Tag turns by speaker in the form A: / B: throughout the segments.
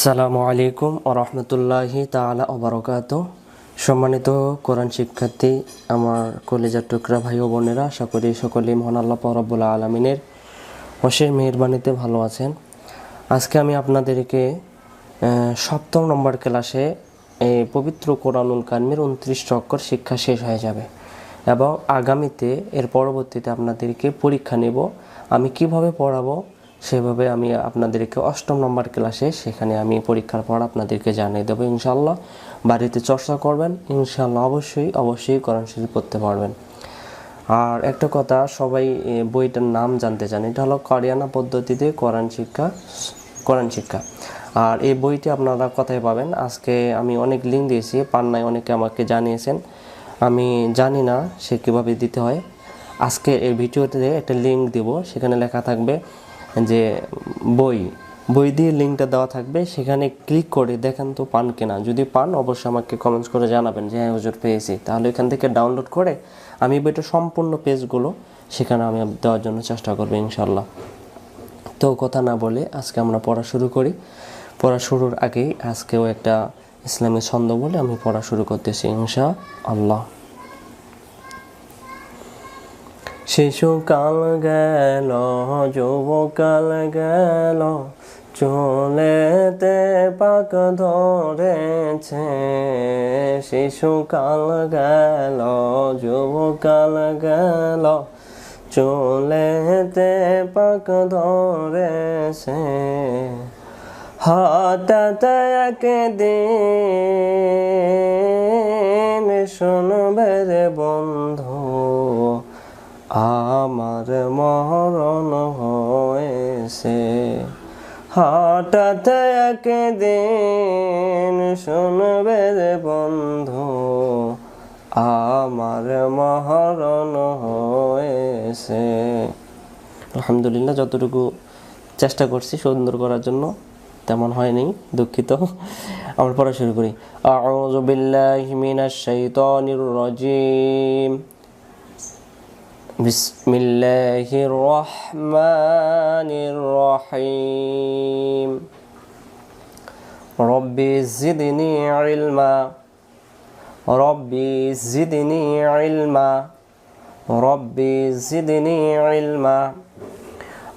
A: আসসালামু আলাইকুম ও রহমতুল্লাহি তালা ওবরকাত সম্মানিত কোরআন শিক্ষার্থী, আমার কলেজার টুকরা ভাই ও বোনেরা, আশা করি সকলেই মহান আল্লাহ পরবুল্লা আলমিনের অশের মেহরবানিতে ভালো আছেন। আজকে আমি আপনাদেরকে সপ্তম নম্বর ক্লাসে এই পবিত্র কোরআনুল কানমির উনত্রিশ অক্ষর শিক্ষা শেষ হয়ে যাবে এবং আগামীতে এর পরবর্তীতে আপনাদেরকে পরীক্ষা নেব। আমি কীভাবে পড়াবো সেভাবে আমি আপনাদেরকে অষ্টম নম্বর ক্লাসে সেখানে আমি পরীক্ষার পর আপনাদেরকে জানিয়ে দেবো ইনশাল্লাহ বাড়িতে চর্চা করবেন ইনশাল্লাহ অবশ্যই অবশ্যই কোরআন শরীফ পড়তে পারবেন। আর একটা কথা, সবাই বইটার নাম জানতে চান, এটা হলো করিয়ানা পদ্ধতিতে কোরআন শিক্ষা কোরআন শিক্ষা। আর এই বইটি আপনারা কোথায় পাবেন? আজকে আমি অনেক লিঙ্ক দিয়েছি, পান্নায় অনেকে আমাকে জানিয়েছেন। আমি জানি না সে কীভাবে দিতে হয়। আজকে এই ভিডিওতে একটা লিঙ্ক দেব, সেখানে লেখা থাকবে যে বই বই দিয়ে লিঙ্কটা দেওয়া থাকবে, সেখানে ক্লিক করে দেখেন তো পান কিনা। যদি পান, অবশ্যই আমাকে কমেন্টস করে জানাবেন যে হ্যাঁ হুজুর, পেয়েছি। তাহলে এখান থেকে ডাউনলোড করে আমি বইটা সম্পূর্ণ পেজগুলো সেখানে আমি দেওয়ার জন্য চেষ্টা করব ইনশাল্লাহ তো কথা না বলে আজকে আমরা পড়া শুরু করি। পড়া শুরুর আগেই আজকেও একটা ইসলামী ছন্দ বলে আমি পড়া শুরু করতেছি ইনশা আল্লাহ শিশুকাল গেল, যুবকাল গেল, চলেতে পাক ধরেছে। শিশুকাল গেল, যুবকাল গেল, চলেতে পাক ধরেছে। হঠাৎ একদিন শুনবে বন্ধু আমার মরণ হয়েছে। হঠাৎ একদিন শুনবে রে বন্ধু, আমার মহরণ হয়েছে। আলহামদুলিল্লাহ, যতটুকু চেষ্টা করছি সুন্দর করার জন্য, তেমন হয়নি, দুঃখিত। আমরা পড়া শুরু করি। আউযু বিল্লাহি মিনাশ শাইতানির রাজিম। بسم الله الرحمن الرحيم ربي زدني علما ربي زدني علما ربي زدني علما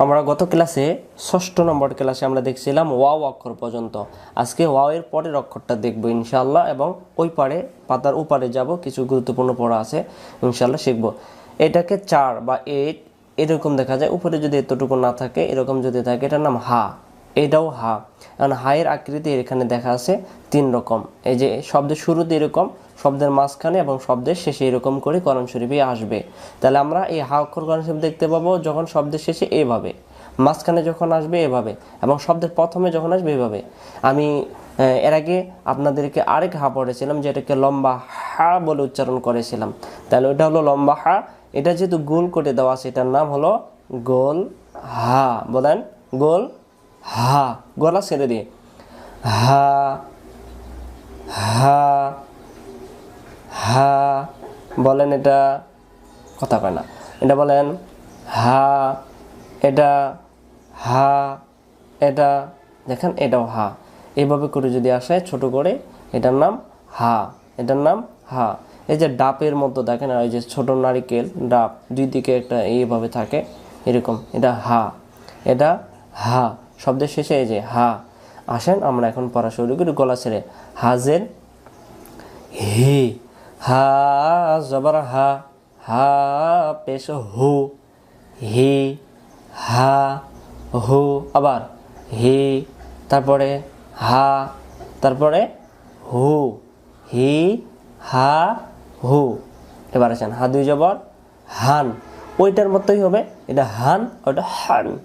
A: আমরা গত ক্লাসে ষষ্ঠ নম্বর ক্লাসে আমরা দেখছিলাম ওয়াও অক্ষর পর্যন্ত আজকে ওয়াও এর পরের অক্ষরটা দেখবো ইনশাল্লাহ এবং ওই পারে পাতার উপারে যাব কিছু গুরুত্বপূর্ণ পড়া আছে ইনশাল্লাহ শিখবো এটাকে চার বা এইট এরকম দেখা যায়। উপরে যদি এতটুকু না থাকে, এরকম যদি থাকে, এটার নাম হা। এটাও হা। কারণ হায়ের আকৃতি এখানে দেখা আছে তিন রকম। এই যে শব্দের শুরুতে এরকম, শব্দের মাঝখানে এবং শব্দের শেষে এরকম করে করণ শরীফে আসবে। তাহলে আমরা এই হা অক্ষর করণ শরীফ দেখতে পাবো যখন শব্দের শেষে এভাবে। মাঝখানে যখন আসবে এভাবে এবং শব্দের প্রথমে যখন আসবে এভাবে। আমি এর আগে আপনাদেরকে আরেক হা পড়েছিলাম যেটাকে লম্বা হা বলে উচ্চারণ করেছিলাম। তাহলে ওটা হলো লম্বা হা। এটা যেহেতু গোল করে দেওয়া আছে, এটার নাম হলো গোল হা। বলেন, গোল হা। গলা ছেড়ে দিয়ে হা হা হা। বলেন এটা, কথা কয় না। এটা বলেন, হা, এটা হা, এটা। দেখেন এটাও হা। এইভাবে করে যদি আসে, ছোট করে, এটার নাম হা। এটার নাম হা এই যে ডাবের মতো দেখেন এই যে ছোট নারিকেল ডাব দুই দিকে একটা এইভাবে থাকে, এরকম, এটা হা এটা হা, শব্দের শেষে এই যে হা। আসেন, আমরা এখন পড়া শুরু করি গলা ছেড়ে। হাজের হে, হা, জবর হা হা, পেশ হু, হি, হা, হু, আবার হি, তারপরে হা, তারপরে হু, হি হা, হু। এবার আছেন হা দুই জবর, হান। ওইটার মতোই হবে, এটা হান, ওটা হান।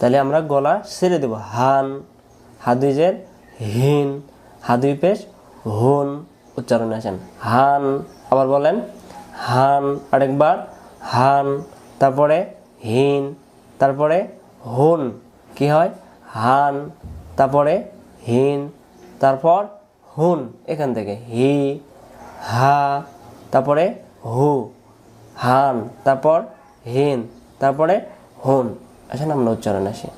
A: তাহলে আমরা গলা ছেড়ে দেব, হান। হাদুইজের হিন। হাদুই পেশ, হুন। উচ্চারণে আসেন, হান। আবার বলেন, হান। আরেকবার, হান। তারপরে হিন, তারপরে হুন। কি হয়? হান। তারপরে হিন, তারপর হুন। এখান থেকে, হি। হা, তারপরে হু, হান, তারপর হিন, তারপরে হুন। আসেন আমরা উচ্চারণ আসি।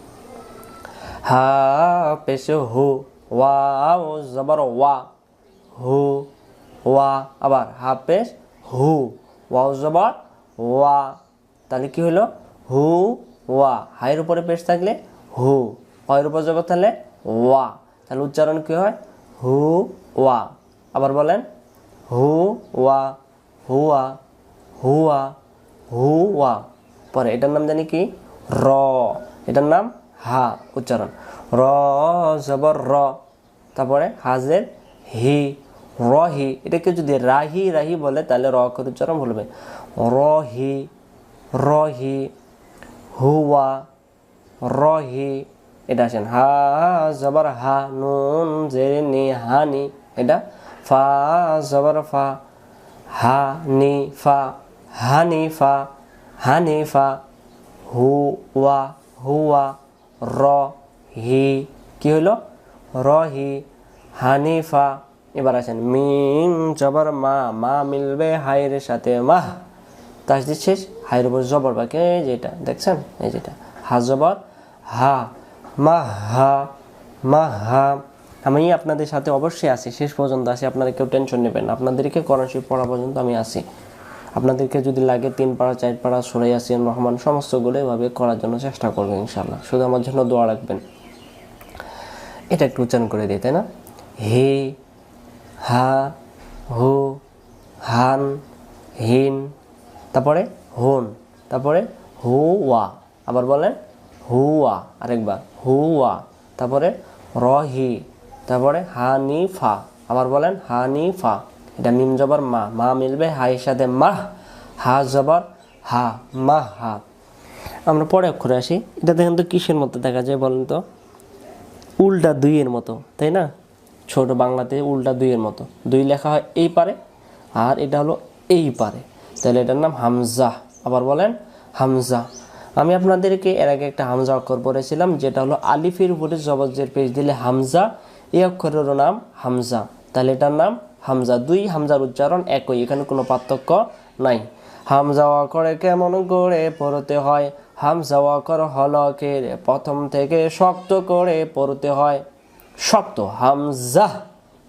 A: হা, পেশ হু ওয়াও জবর, ওয়া। হু, ওয়া, আবার হা, পেশ হু ওয়াও জবর, ওয়া। তাহলে কি হলো? হু, ওয়া। হাইয়ের উপরে পেশ থাকলে হু হয়ের উপর জবর থাকলে ওয়া। তাহলে উচ্চারণ কি হয়? হু, ওয়া। আবার বলেন হু ওয়া হুয়া হুয়া হুয়া। পরে এটার নাম জানি কি? র। এটার নাম হা উচ্চারণ। র, জবর, র। তারপরে হাজের হি, রহি। এটাকে যদি রাহি রাহি বলে, তাহলে র করে উচ্চারণ বলবে রহি রহি, হুয়া, রহি। এটা আসেন হা, জবর, হা, নুন জে নি হানি এটা ফা, জবর ফা, হা, নি, ফা হানি ফা হানি ফা হুয়া হুয়া র, হি, কি হলো রহি হানিফা এবার আছেন মিম, জবর, মা মা মিলবে, হাইয়ের সাথে মাহ তাসদিদ শেষ, হাইয়ের উপর জবর বাকি এই যেটা, দেখছেন? এই যেটা, হা, জবর, হা, মা হা মা, হা আমি আপনাদের সাথে অবশ্যই আছি। শেষ পর্যন্ত আসি আপনারা কেউ টেনশন নেবেন। আপনাদেরকে কোরআন শরীফ পড়া পর্যন্ত আমি আসি আপনাদেরকে যদি লাগে তিন পাড়া, চার পাড়া সরাই আসিয়ান রহমান সমস্তগুলো এভাবে করার জন্য চেষ্টা করবেন ইনশাল্লাহ শুধু আমার জন্য দোয়া রাখবেন। এটা একটু উচ্চারণ করে দিই, তাই না? হে, হা, হু, হান, হিন, তারপরে হোন, তারপরে হুয়া আবার বলেন হুয়া আরেকবার হুয়া তারপরে রহি তারপরে হানিফা, আবার বলেন হানিফা, এটা মিম জবর মা মা মিলবে হাইয়ের সাথে মাহ, হা জবর, হা মা হা। আমরা পরে অক্ষরে আসি। এটা দেখেন তো কিসের মতো দেখা যায় বলেন তো? উল্টা দুইয়ের মতো, তাই না? ছোট বাংলাতে উল্টা দুইয়ের মতো। দুই লেখা হয় এই পারে, আর এটা হলো এই পারে। তাহলে এটার নাম হামজা, আবার বলেন হামজা। আমি আপনাদেরকে এর আগে একটা হামজা অক্ষর পড়েছিলাম, যেটা হলো আলিফের উপরে জবজের পেজ দিলে হামজা এই অক্ষরেরও নাম হামজা। তাহলে এটার নাম হামজা। দুই হামজার উচ্চারণ একই, এখানে কোনো পার্থক্য নাই। হামজা অক্ষরে কেমন করে পড়তে হয়? হামজা অক্ষর হলকের প্রথম থেকে শক্ত করে পড়তে হয়। শক্ত, হামজা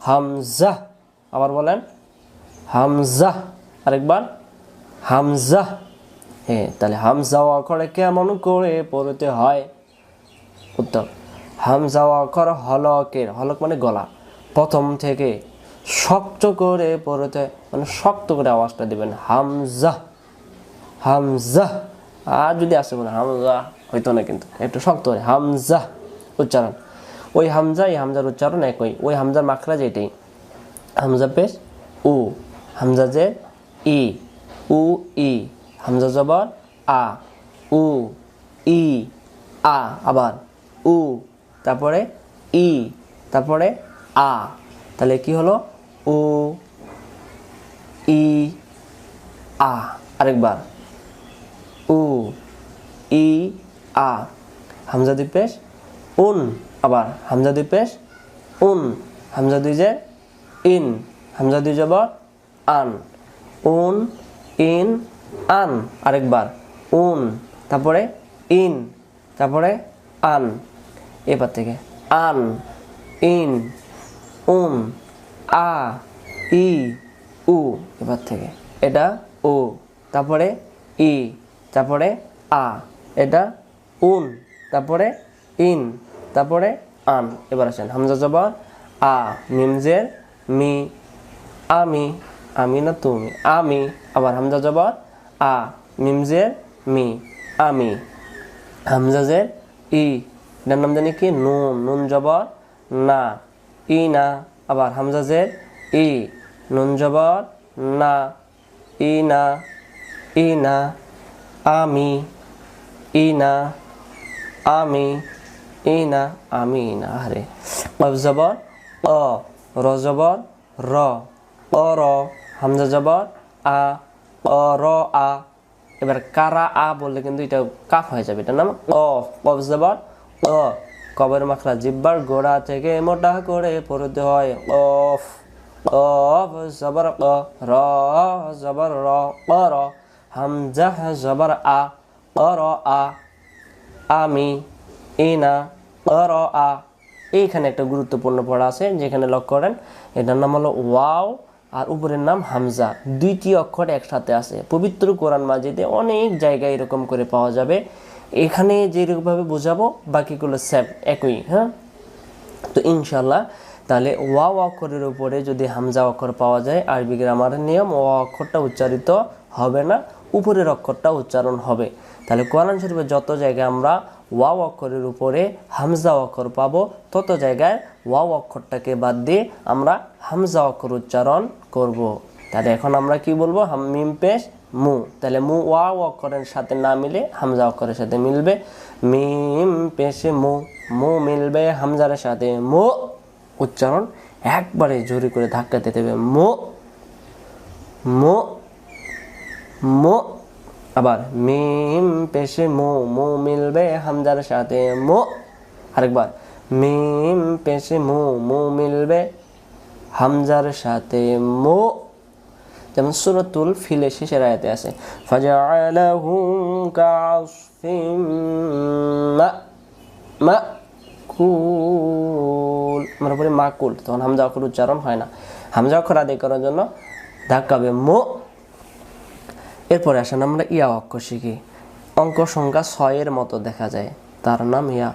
A: হামজা। আবার বলেন, হামজা। আরেকবার, হামজা। হ্যাঁ তাহলে হামজা অক্ষরে কেমন করে পড়তে হয়? উত্তর। হামজা অক্ষর হলকের, হলক মানে গলা। প্রথম থেকে শক্ত করে পড়তে মানে শক্ত করে আওয়াজটা দিবেন, হামজা হামজা। আর যদি আসে মানে হামজা, হইতো না কিন্তু, একটু শক্ত করে, হামজা, উচ্চারণ। ওই হামজা, এই হামজার উচ্চারণ একই, ওই হামজার মাখরা এটাই। হামজা পেশ, উ, হামজা যে ই, উ, ই, হামজা জবর, আ, উ, ই, আ, আবার, উ তারপরে ই, তারপরে আ। তাহলে কি হলো? উ, ই, আ। আরেকবার। উ, ই, আ। হামজা দুই পেশ, উন। আবার হামজা দুই পেশ, উন। হামজা দুই যে ইন। হামজা দুই জবর আন। উন, ইন, আন। আরেকবার। উন। তারপরে ইন। তারপরে আন। এবার থেকে। আন ইন উন আ, ই, উ, এবার থেকে। এটা ও, তারপরে ই, তারপরে আ। এটা উন, তারপরে ইন, তারপরে আন। এবার আসেন। হামজা জবর আ, মিমজের, মি, আমি আমি না তুমি, আমি। আবার হামজা জবর আ, মিমজের, মি, আমি। হামজাজের ই এটার নাম জানি কি? নুন নুন জবর, না, ই, না। আবার হামজাজের ই, নুন জবর, না, ই না ই, না, আমি, ই, না, আমি, ই, না, আমি না। আরে কফ জবর, অ, র জবর, র, অ, র। হামজা জবর, আ, অ, র, আ। এবার কারা, আ বললে কিন্তু এটা কাফ হয়ে যাবে। এটার নাম অফ কফ জবর অ কবের জিব্বার গোড়া থেকে মোটা করে পড়তে হয়। অফ অফ, জবর, অ, র, জবর, র, অ, র, হামজা, জবর, আ, অ, র, আ, আমি, ইনা অর আ। এইখানে একটা গুরুত্বপূর্ণ পড়া আছে, যেখানে লক্ষ্য করেন, এটার নাম হলো ওয়াও আর উপরের নাম হামজা। দুইটি অক্ষর একসাথে আছে। পবিত্র কোরআন মাজিদে অনেক জায়গায় এরকম করে পাওয়া যাবে। এখানে যেরকমভাবে বোঝাবো, বাকিগুলো স্যাপ একই হ্যাঁ? তো ইনশাল্লাহ তাহলে ওয়াও অক্ষরের উপরে যদি হামজা অক্ষর পাওয়া যায়, আরবি গ্রামারের নিয়ম ওয়া অক্ষরটা উচ্চারিত হবে না, উপরের অক্ষরটা উচ্চারণ হবে। তাহলে কোরআন শরীফের যত জায়গায় আমরা ওয়াও অক্ষরের উপরে হামজা অক্ষর পাবো, তত জায়গায় ওয়াও অক্ষরটাকে বাদ দিয়ে আমরা হামজা অক্ষর উচ্চারণ করব। তাহলে এখন আমরা কি বলব? মিম, পেশ মু। তাহলে মু ওয়াও অক্ষরের সাথে না মিলে হামজা অক্ষরের সাথে মিলবে। মিম পেশে মু। মু মিলবে হামজার সাথে। মো উচ্চারণ একবারে জোরে করে ধাক্কা দিতে হবে। মো। মো। মো। আবার মিম পেশে মো। মো মিলবে হামজার সাথে। মো। আরেকবার। মিম পেশে মো। মো মিলবে হামজার সাথে। মো। যেমন সুরতুল ফিলে শেষের আয়াতে আছে, ফাজআলাহুম কাসফিম মা মা কুল আমরা বলি মাকুল, তখন হামজা অক্ষর উচ্চারণ হয় না। হামজা অক্ষর আদায় করার জন্য ধাক্কাবে মো। এরপরে আসেন আমরা ইয়া অক্ষর শিখি। অঙ্ক সংখ্যা ছয়ের মতো দেখা যায়, তার নাম ইয়া।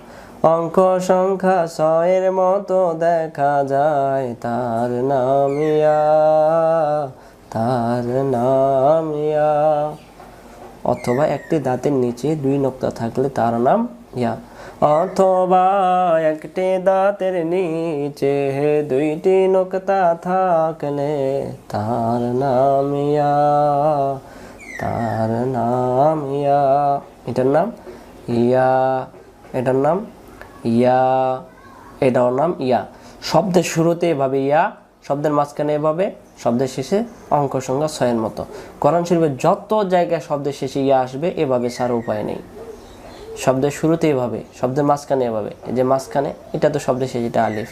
A: অঙ্ক সংখ্যা ছয়ের মতো দেখা যায়, তার নাম ইয়া। তার নাম ইয়া। অথবা একটি দাঁতের নিচে দুই নক্তা থাকলে তার নাম ইয়া। অথবা একটি দাঁতের নিচে দুইটি নক্তা থাকলে তার নাম ইয়া। তার নাম ইয়া। এটার নাম ইয়া। এটার নাম ইয়া। এটার নাম ইয়া। শব্দের শুরুতে এভাবে ইয়া, শব্দের মাঝখানে এভাবে শব্দের শেষে অঙ্ক সংখ্যা ছয়ের মতো। কোরআন শরীফের যত জায়গায় শব্দের শেষে ইয়া আসবে, এভাবে ছাড়া উপায় নেই। শব্দের শুরুতে এভাবে, শব্দের মাঝখানে এভাবে। এই যে মাঝখানে, এটা তো শব্দের শেষ, এটা আলিফ।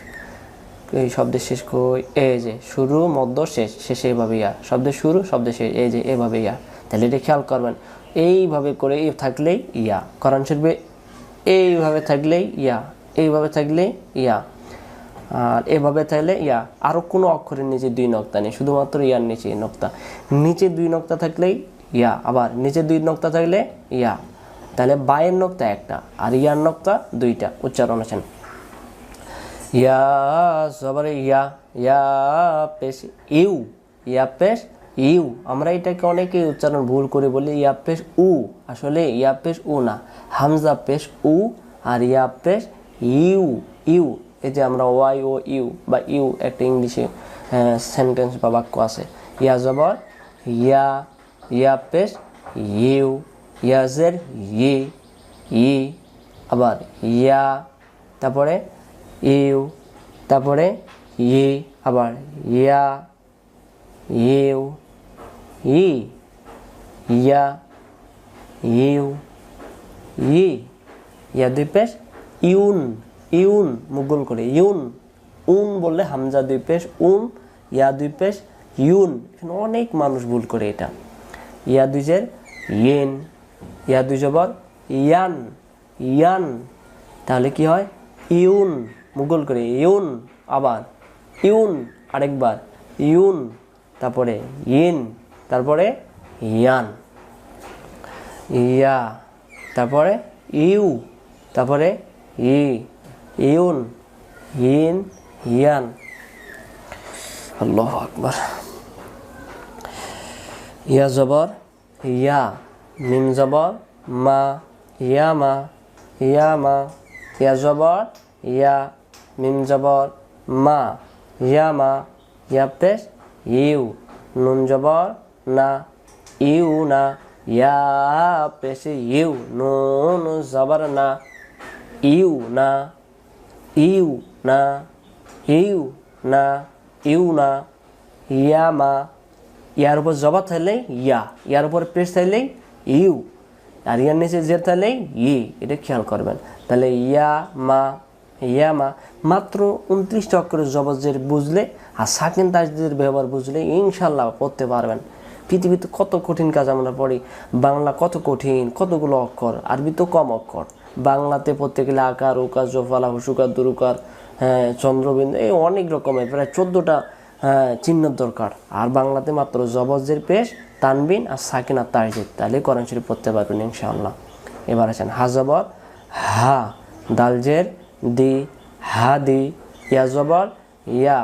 A: এই শব্দের শেষ কই? এই যে শুরু, মধ্য, শেষ, শেষে এভাবে ইয়া। শব্দের শুরু, শব্দের শেষ, এই যে এভাবে ইয়া। তাহলে এটা খেয়াল করবেন, এইভাবে করে এই থাকলেই ইয়া। কোরআন শরীফে এইভাবে থাকলেই ইয়া, এইভাবে থাকলেই ইয়া। আর এভাবে থাকলে ইয়া আরও কোনো অক্ষরের নিচে দুই নক্তা নেই, শুধুমাত্র ইয়ার নিচে নক্তা। নিচে দুই নক্তা থাকলেই ইয়া, আবার নিচে দুই নক্তা থাকলে ইয়া। তাহলে বায়ের নক্তা একটা, আর ইয়ার নক্তা দুইটা, উচ্চারণ আছেন ইয়া সবারে ইয়া ইয়া পেশ, ইউ, ইয়া পেশ, ইউ। আমরা এটাকে অনেকে উচ্চারণ ভুল করে বলি, ইয়া পেশ, উ। আসলে ইয়া পেশ, উ না। হামজা পেশ, উ, আর ইয়া পেশ, ইউ ইউ। এই যে আমরা ওয়াই ও ইউ বা ইউ একটা ইংলিশে সেন্টেন্স বা বাক্য আছে। ইয়া জবর, ইয়া ইয়া পেশ, ইউ ইয়াজের ই ই, আবার ইয়া, তারপরে ইউ, তারপরে ই, আবার ইয়া, ইউ, ই, ইয়া, ইউ, ই, ইয়া দুই পেশ, ইউন। ইউন মুগল করে, ইউন। উন বললে হামজা দুই পেশ, উন, ইয়া দুই পেশ, ইউন। এখানে অনেক মানুষ ভুল করে এটা। ইয়া দুইজের ইয়েন। ইয়া দুই জবর, ইয়ান। ইয়ান। তাহলে কি হয়? ইউন মুগল করে, ইউন আবার। ইউন আরেকবার, ইউন। তারপরে ইন তারপরে ইয়ান। ইয়া, তারপরে ইউ, তারপরে ই। ইউন ইন ইয়ান আল্লাহ আকবার ইয়া জবর ইয়া মিম জবর মা ইয়া মা ইয়া মা ইয়া জবর ইয়া মিম জবর মা ইয়া মা ইয়া পেশ ইউ নুন জবর না ইউ না ইয়া পেশ ইউ নুন জবর না ইউ না ইউ না ইউ না ইউ না, ইয়া মা। ইয়ার উপর জবা থাকলেই ইয়া, ইয়ার উপর পেশ থাকলেই ইউ, আর ইয়ার নিচে যে থাকলেই ই, এটা খেয়াল করবেন। তাহলে ইয়া মা ইয়া মা, মাত্র উনত্রিশটা অক্ষরের জবজের বুঝলে আর সাকিন তাজদের ব্যবহার বুঝলে ইনশাল্লাহ পড়তে পারবেন। পৃথিবীতে কত কঠিন কাজ আমরা পড়ি, বাংলা কত কঠিন, কতগুলো অক্ষর, আরবি তো কম অক্ষর। বাংলাতে পড়তে গেলে আকার, উকার, জফালা, হুসুকার, দুরুকার হ্যাঁ চন্দ্রবিন্দু এই অনেক রকমের, প্রায় চোদ্দোটা চিহ্নের দরকার। আর বাংলাতে মাত্র জবজের পেশ, তানবিন আর সাকিন আর তাইজিদ তাহলে কোরআন শরীফ পড়তে পারবেন ইনশাআল্লাহ। এবার আছেন হাজবর, হা, দালজের, দি হা দি ইয়া জবর, ইয়া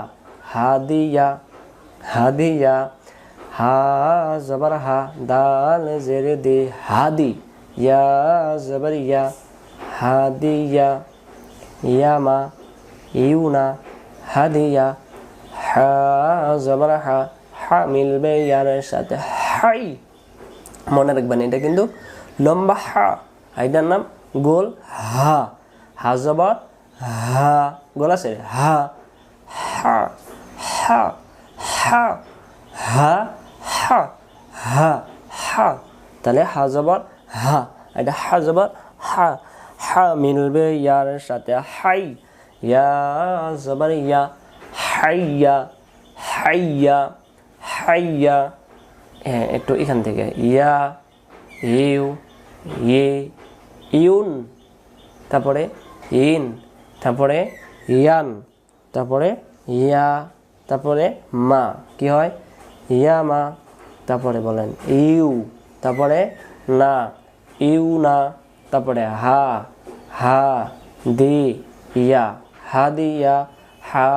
A: হা দি ইয়া হা দি হা, জবর, হা দাল জের দি, হাদি, ইয়া জবর, ইয়া হাদিয়া, ইয়ামা, ইউনা, হাদিয়া, হা জবর হা হা মিলবে ইয়ার সাথে হাই। মনে রাখবেন, এটা কিন্তু লম্বা হা। এটার নাম গোল হা। হা জবর হা। গোল আছে হা। হা হা হা হা হা হা হা। তাহলে হা জবর হা। এটা হা জবর হা। হা মিলবে ইয়ার সাথে হাই, ইয়া জবর ইয়া হাইয়া হাইয়া হাইয়া। হ্যাঁ একটু এখান থেকে। ইয়া, ইউ ইয়ে ইউন, তারপরে ইন, তারপরে ইয়ান, তারপরে ইয়া, তারপরে মা। কি হয়? ইয়া মা, তারপরে বলেন ইউ, তারপরে না, ইউ না। তারপরে হা হা, দি, ইয়া, হা, দি, ইয়া, হা,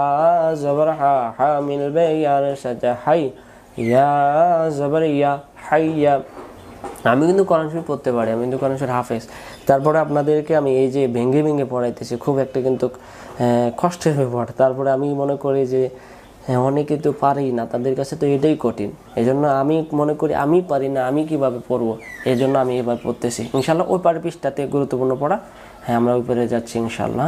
A: জবর, হা হা মিলবে ইয়ার সাথে হাই, ইয়া, জবর, ইয়া, হাই, ইয়া। আমি কিন্তু শরীফ পড়তে পারি, আমি কিন্তু শরীফ হাফেজ। তারপরে আপনাদেরকে আমি এই যে ভেঙে ভেঙে পড়াইতেছি, খুব একটা কিন্তু কষ্টের ব্যাপার তারপরে আমি মনে করি যে হ্যাঁ, অনেকে তো পারেই না তাদের কাছে তো এটাই কঠিন। এই জন্য আমি মনে করি আমি পারি না আমি কীভাবে পড়ব? এই জন্য আমি এবার পড়তেছি। ইনশাল্লাহ ওই পার পৃষ্ঠাতে গুরুত্বপূর্ণ পড়া হ্যাঁ আমরা ওই পারে যাচ্ছি ইনশাল্লাহ।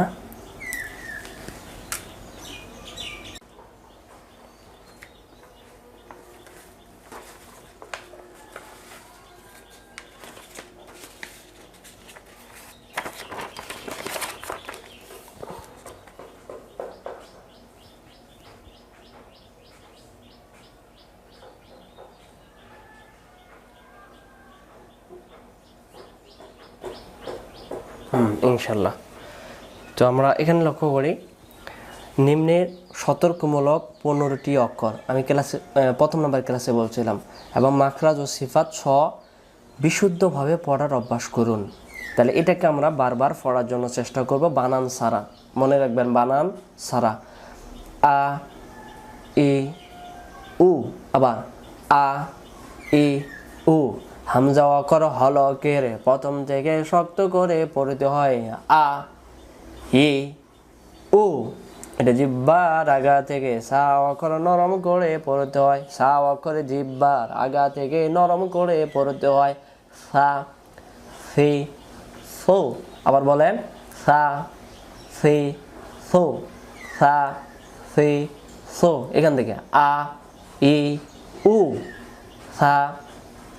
A: ইনশাল্লাহ। তো আমরা এখানে লক্ষ্য করি, নিম্নের সতর্কমূলক পনেরোটি অক্ষর। আমি ক্লাসে প্রথম নম্বর ক্লাসে বলছিলাম। এবং মাখরাজ ও সিফাত ছ বিশুদ্ধভাবে পড়ার অভ্যাস করুন। তাহলে এটাকে আমরা বারবার পড়ার জন্য চেষ্টা করব, বানান সারা। মনে রাখবেন, বানান সারা। আ, ই, উ, আবার আ, ই, উ। হামজা অক্ষর হলকের প্রথম থেকে শক্ত করে পড়তে হয়। আ, ই, উ, এটা জিব্বার আগা থেকে সা অক্ষর নরম করে পড়তে হয়। সা অক্ষরে জিব্বার আগা থেকে নরম করে পড়তে হয়। সা, ফি, ফো, আবার বলেন, সা, ফি, ফো, সা, ফি, ফো, এখান থেকে আ, ই, উ, সা,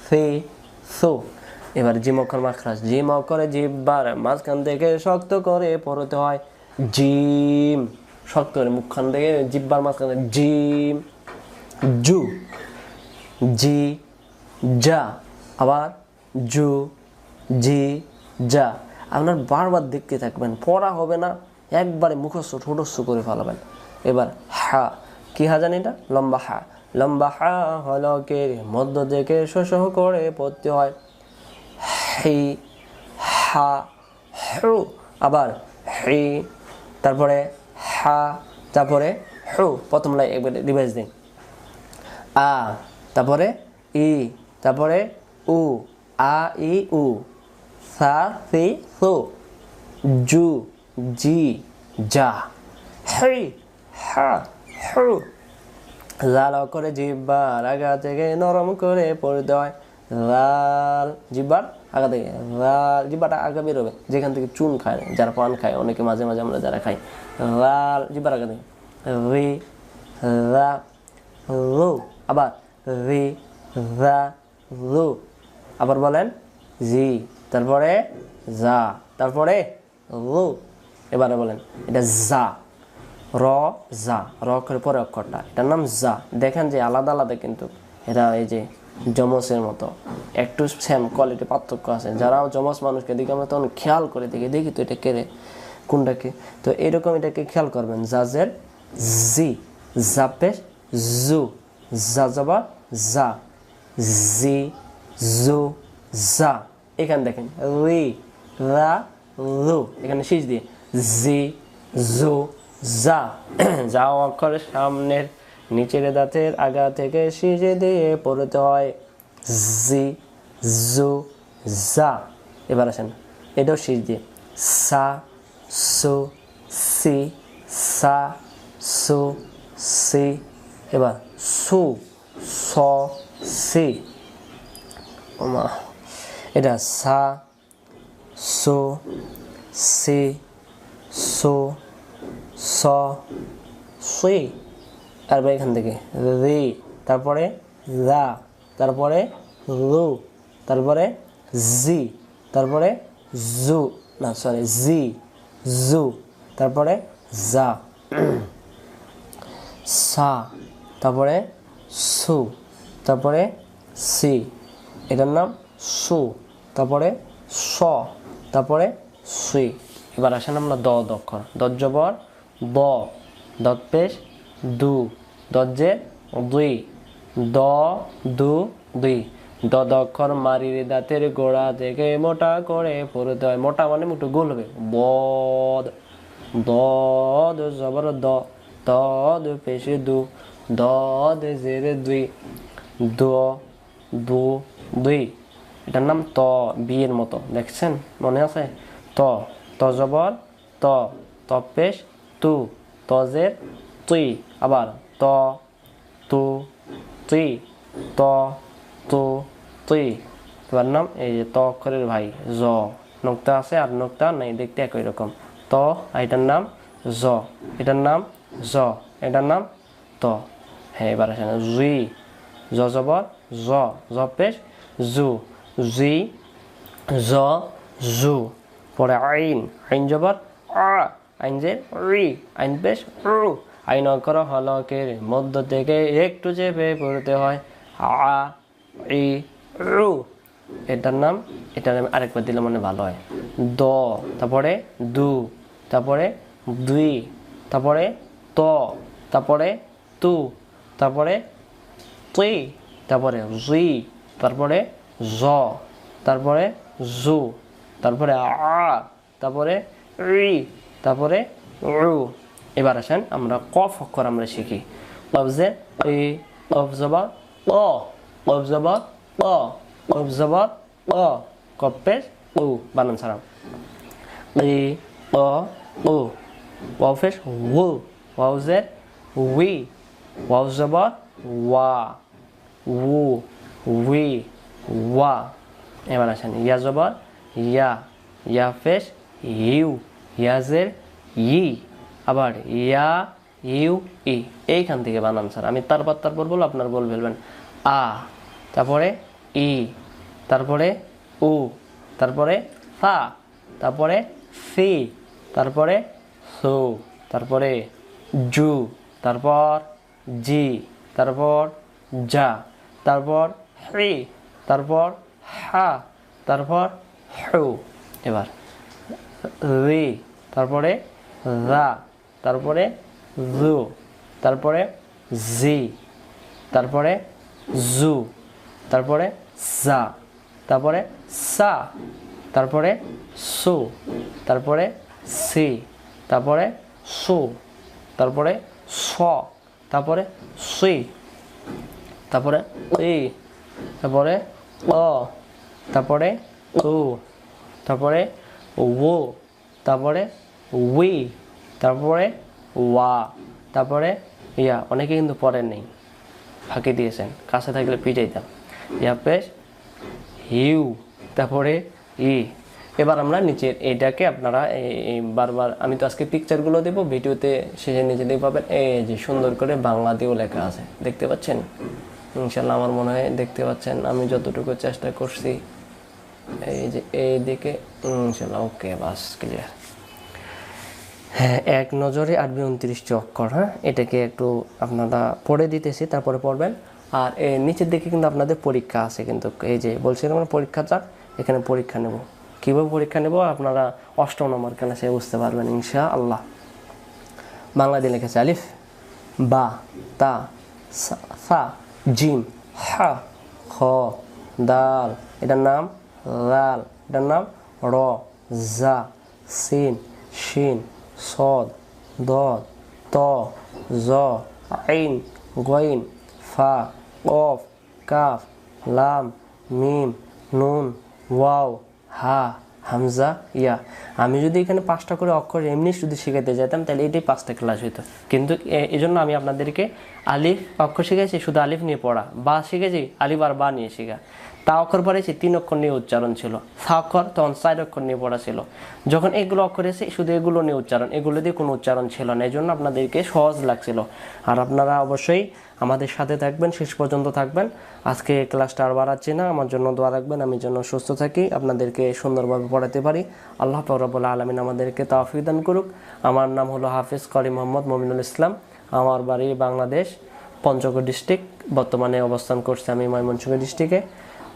A: ফি সো, এবার জিম অক্ষর মাখরাজ। জিম অক্ষরে জিব্বার মাঝখান থেকে শক্ত করে পড়তে হয় জিম। শক্ত করে মুখখান থেকে জিব্বার মাঝখানে জিম। জু। জি যা আবার জু, জি যা আপনার বারবার দেখতে থাকবেন, পড়া হবে না, একবারে মুখস্থ, ঠোঁটস্থ করে ফেলাবেন। এবার হা, কি হা জানি এটা? লম্বা হা। লম্বা হা হলকের মধ্য থেকে শোষ করে পড়তে হয়। হি, হা, হু, আবার হি, তারপরে হা, তারপরে হু, প্রথম লাই একবার রিভাইজ দিন। আ, তারপরে ই, তারপরে উ, আ, ই, উ, সা, সি, সু, জু, জি যা হি, হা, হু লাল করে জিব্বার আগা থেকে নরম করে পড়তে হয়। লাল জিব্বার আগা থেকে, লাল জিব্বাটা আগা বেরোবে, যেখান থেকে চুন খায়, যারা পান খায়, অনেকে মাঝে মাঝে আমরা যারা খাই। লাল জিব্বার আগা থেকে, রি, রা, রু, আবার রি, রা, রু, আবার বলেন জি, তারপরে যা, তারপরে রু, এবারে বলেন এটা যা। র জা র অক্ষরের পরে অক্ষরটা। এটার নাম জা দেখেন যে আলাদা আলাদা কিন্তু এরা এই যে জমসের মতো। একটু সেম কোয়ালিটি পার্থক্য আছে। যারা জমস মানুষকে দেখি আমরা তখন খেয়াল করে দেখি দেখি তো এটা কেড়ে কোনটাকে তো এরকম এটাকে খেয়াল করবেন। জাজের জি জাপের জু জা জবা জা জি, জু জা এখানে দেখেন, রি, রা, রু। এখানে শীষ দিয়ে। জি, জু যা যা অক্ষরের সামনের নিচের দাঁতের আগা থেকে শীষে দিয়ে পড়তে হয়। জি, জু, যা। এবার আসেন, এটাও শীষ দিয়ে। সা, সু, সি, সা, সু, সি। এবার সু, স, সি। এটা সা, সু, সি, সু। স সুই তারপরে এখান থেকে রি, তারপরে রা, তারপরে রু, তারপরে জি, তারপরে জু, না সরি জি, জু, তারপরে যা সা, তারপরে সু, তারপরে সি, এটার নাম সু, তারপরে স, তারপরে সুই এবার আসেন আমরা দ, দক্ষর, দজ্জবর দ, দত পেশ, দু দজ্জে দুই, দ, দু, দুই। দ দক্ষর মারির দাঁতের গোড়া থেকে মোটা, করে পড়তে হয়। মোটা মানে মুঠো গোল হবে। বদ দ দ জবর, দ দ দু, পেশে, দু, দ, দে জেরে দুই, দ, দু, দুই। এটার নাম ত, বিয়ের মতো। দেখছেন? মনে আছে? ত ত, জবর, ত ত, পেশ তু তজের তুই, আবার ত, তু, তুই, ত, তু, তুই। এবার নাম, এই যে ত ভাই, জ। নোক্তা আছে আর নোক্তা নেই, দেখতে একই রকম। ত এটার নাম, জ। এটার নাম, জ। এটার নাম, ত। হ্যাঁ এবার আসেন। জুই জ জবর জ। জ পেশ, জু। জুই জ, জু। পরে আইন আইন জবর, আ। আইন যে রি, আইন পেশ রু। আইন অক্ষর হলকের মধ্য থেকে একটু চেপে পড়তে হয়, আ, ই, রু। এটার নাম এটার নাম আরেকবার দিলে মানে ভালো হয়। দ, তারপরে দু, তারপরে দুই, তারপরে ত, তারপরে তু, তারপরে তুই তারপরে জুই তারপরে জ, তারপরে জু, তারপরে আ, তারপরে রি। তারপরে রু। এবার আসেন আমরা কফ অক্ষর আমরা শিখি। লফজে ই কফ জবা অ কফ জবা অ কফ জবা অ কপের উ বানান ছাড়াম ই অ উ। ওয়াও ফেস উ। ওয়াও জের উই ওয়াও জবা, ওয়া। উ। উই ওয়া। এবার আসেন ইয়া জবর ইয়া। ইয়া ফেস, ইউ। ইয়াজের ই, আবার ইয়া, ইউ, ই, এইখান থেকে বানান স্যার। আমি তারপর তারপর বলব, আপনার বল ফেলবেন। আ, তারপরে ই, তারপরে উ, তারপরে ফা, তারপরে সি, তারপরে সু, তারপরে জু, তারপর জি, তারপর যা তারপর হি তারপর হা, তারপর হু। এবার রি তারপরে রা, তারপরে জু, তারপরে জি, তারপরে জু, তারপরে সা তারপরে সা, তারপরে সু, তারপরে সি, তারপরে সু, তারপরে স, তারপরে সুই তারপরে ই, তারপরে অ, তারপরে উ, তারপরে ও তারপরে উই তারপরে ওয়া তারপরে ইয়া, অনেকে কিন্তু পড়েন নেই, ফাঁকি দিয়েছেন, কাছে থাকলে পিটাইতাম ইয়া পেশ হিউ, তারপরে ই। এবার আমরা নিচের এইটাকে আপনারা বারবার, আমি তো আজকে পিকচারগুলো দেবো, ভিডিওতে শেষে নিজেদের পাবেন এই যে সুন্দর করে বাংলা দিয়েও লেখা আছে, দেখতে পাচ্ছেন? ইনশাল্লাহ আমার মনে হয় দেখতে পাচ্ছেন, আমি যতটুকু চেষ্টা করছি, এই যে, এই দিকে ইনশাল্লাহ ওকে বাস ক্লিয়ার হ্যাঁ এক নজরে আটবি উনত্রিশটি অক্ষর হ্যাঁ? এটাকে একটু আপনারা পড়ে দিতেছি, তারপরে পড়বেন। আর এই নিচের দিকে কিন্তু আপনাদের পরীক্ষা আছে কিন্তু, এই যে বলছিলাম আমরা পরীক্ষা চাক এখানে পরীক্ষা নেব। কীভাবে পরীক্ষা নেব? আপনারা অষ্টম নম্বর ক্লাসে বুঝতে পারবেন ইনশা আল্লাহ বাংলা দিয়ে লিখেছে আলিফ, বা, তা, সা জিম, হা, খ, দাল, এটার নাম লাল, এটার নাম র, জা, সিন, শিন সদ দদ ত, জ, আইন, গইন, ফা, কফ, কাফ, লাম, মিম, নুন, ওয়াও, হা, হামজা, ইয়া। আমি যদি এখানে পাঁচটা করে অক্ষর এমনি যদি শিখাতে যেতাম তাহলে এটাই পাঁচটা ক্লাস হতো কিন্তু এই জন্য আমি আপনাদেরকে আলিফ অক্ষর শিখেছি শুধু আলিফ নিয়ে পড়া। বা শিখেছি আলিফ আর বা নিয়ে শেখা। তা অক্ষর পড়েছি তিন অক্ষর নিয়ে উচ্চারণ ছিল। সা অক্ষর তখন চার অক্ষর নিয়ে পড়া ছিল। যখন এগুলো অক্ষর এসে শুধু এগুলো নিয়ে উচ্চারণ, এগুলো দিয়ে কোনো উচ্চারণ ছিল না। এই জন্য আপনাদেরকে সহজ লাগছিল। আর আপনারা অবশ্যই আমাদের সাথে থাকবেন, শেষ পর্যন্ত থাকবেন। আজকে ক্লাসটা আর বাড়াচ্ছি না। আমার জন্য দোয়া রাখবেন। আমি যেন সুস্থ থাকি। আপনাদেরকে সুন্দরভাবে পড়াতে পারি। আল্লাহ রব্বুল আলমিন আমাদেরকে তাওফিক দান করুক। আমার নাম হলো হাফিজ করি মোহাম্মদ মমিনুল ইসলাম। আমার বাড়ি বাংলাদেশ, পঞ্চগড় ডিস্ট্রিক্ট। বর্তমানে অবস্থান করছি আমি ময়মনসিংহ ডিস্ট্রিক্টে।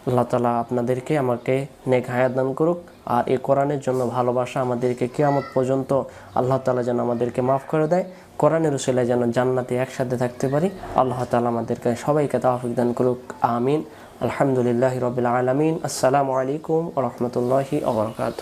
A: আল্লাহ তালা আপনাদেরকে আমাকে নেক হায়াত দান করুক। আর এই কোরআনের জন্য ভালোবাসা আমাদেরকে কেয়ামত পর্যন্ত আল্লাহ তালা যেন আমাদেরকে মাফ করে দেয়। কোরআনের উসিলায় যেন জান্নাতে একসাথে থাকতে পারি। আল্লাহ তালা আমাদেরকে সবাইকে তাহফিক দান করুক। আমিন। আলহামদুলিল্লাহ রবিল আলমিন। আসসালামু আলাইকুম রহমতুল্লাহি আবরকাত